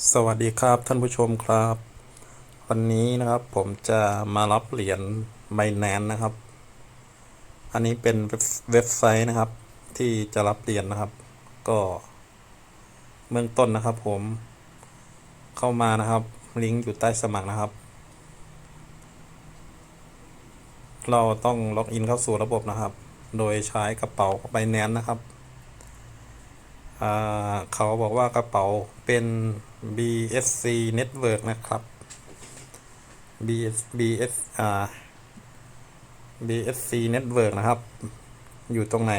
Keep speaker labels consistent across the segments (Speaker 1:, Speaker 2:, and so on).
Speaker 1: สวัสดีครับท่านผู้ชมครับ วันนี้นะครับผมจะมารับเหรียญไบแนนนะครับ อันนี้เป็นเว็บไซต์นะครับ ที่จะรับเหรียญนะครับ ก็เบื้องต้นนะครับ ผมเข้ามานะครับลิงก์อยู่ใต้สมัครนะครับ เราต้องล็อกอินเข้าสู่ระบบนะครับ โดยใช้กระเป๋าไบแนนนะครับเขาบอกว่ากระเป๋าเป็น BSC Network นะครับ BS BS อ่า BSC Network นะครับ อยู่ตรงไหน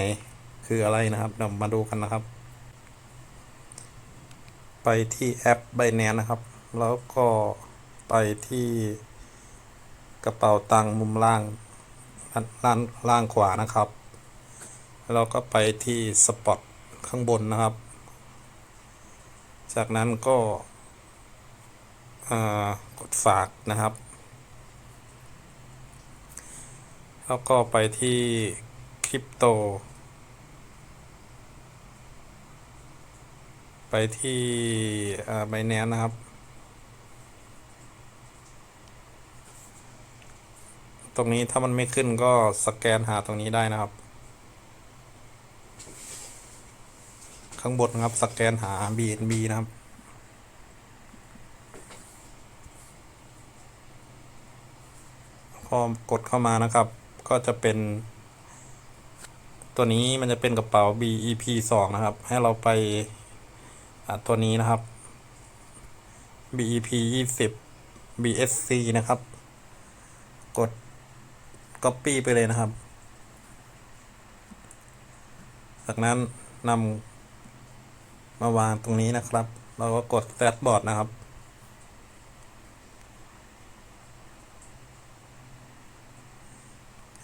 Speaker 1: คืออะไรนะครับเรามาดูกันนะครับ ไปที่แอป Binance นะครับ แล้วก็ไปที่กระเป๋าตังค์มุมล่างล่างล่างขวานะครับ แล้วก็ไปที่ Spot ข้างบนนะครับ จากนั้นก็กดฝากนะครับ แล้วก็ไปที่คริปโต ไปที่ไบแนนนะครับ ตรงนี้ถ้ามันไม่ขึ้นก็สแกนหาตรงนี้ได้นะครับ ข้างบนนะครับสแกนหา BNB นะครับ พอกดเข้ามานะครับ ก็จะเป็น ตัวนี้มันจะเป็นกระเป๋า BEP 2 นะครับ ให้เราไปอะตัวนี้นะครับ BEP 20 BSC นะครับ กด Copy ไปเลยนะครับ จากนั้นนำ มาวางตรงนี้นะครับ เราก็กดแซดบอร์ดนะครับ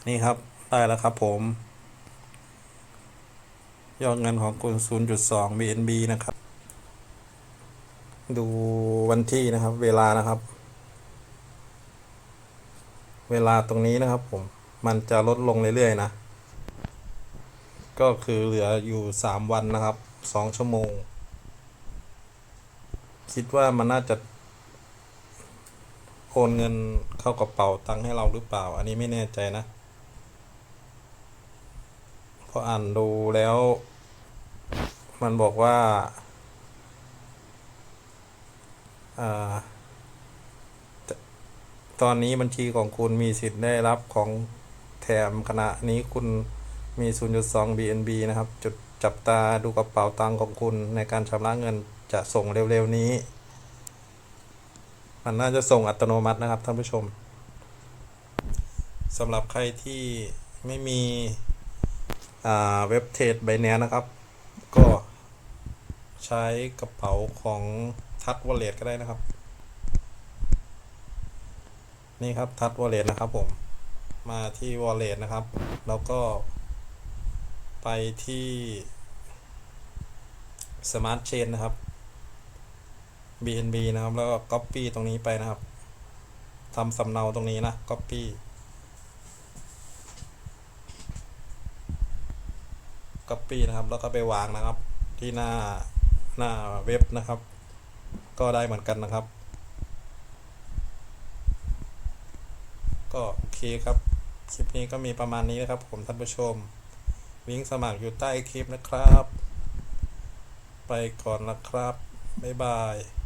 Speaker 1: นี่ครับ ได้แล้วครับผม ยอดเงินของคุณ 0.2 BNB นะครับ ดูวันที่นะครับ เวลานะครับ เวลาตรงนี้นะครับผม มันจะลดลงเรื่อยๆนะ ก็คือเหลืออยู่ 3 วันนะครับ 2 ชั่วโมง คิดว่ามันน่าจะโอนเงินเข้ากระเป๋าตังค์ให้เราหรือเปล่า อันนี้ไม่แน่ใจนะพออ่านดูแล้ว มันบอกว่าอาตตอนนี้บัญชีของคุณมีสิทธิ์ได้รับของแถมขณะนี้คุณมี 0.2 BNB นะครับ จุดจับตาดูกระเป๋าตังค์ของคุณในการชำระเงิน จะส่งเร็วๆนี้ มันน่าจะส่งอัตโนมัตินะครับท่านผู้ชมสำหรับใครที่ไม่มีเว็บเทรดไบแนนนะครับ ก็ใช้กระเป๋าของทัดวอลเล็ตก็ได้นะครับ นี่ครับทัดวอลเล็ตนะครับผมมาที่วอลเล็ตนะครับ แล้วก็ไปที่ Smart Chain นะครับ BNB นะครับ แล้วก็ Copy ตรงนี้ไปนะครับทำสำเนาตรงนี้นะ Copy Copy นะครับ แล้วก็ไปวางนะครับ ที่หน้าหน้าเว็บนะครับ ก็ได้เหมือนกันนะครับ ก็โอเคครับ คลิปนี้ก็มีประมาณนี้นะครับผมท่านผู้ชมลิงก์สมัครอยู่ใต้คลิปนะครับ ไปก่อนละครับ บ๊ายบาย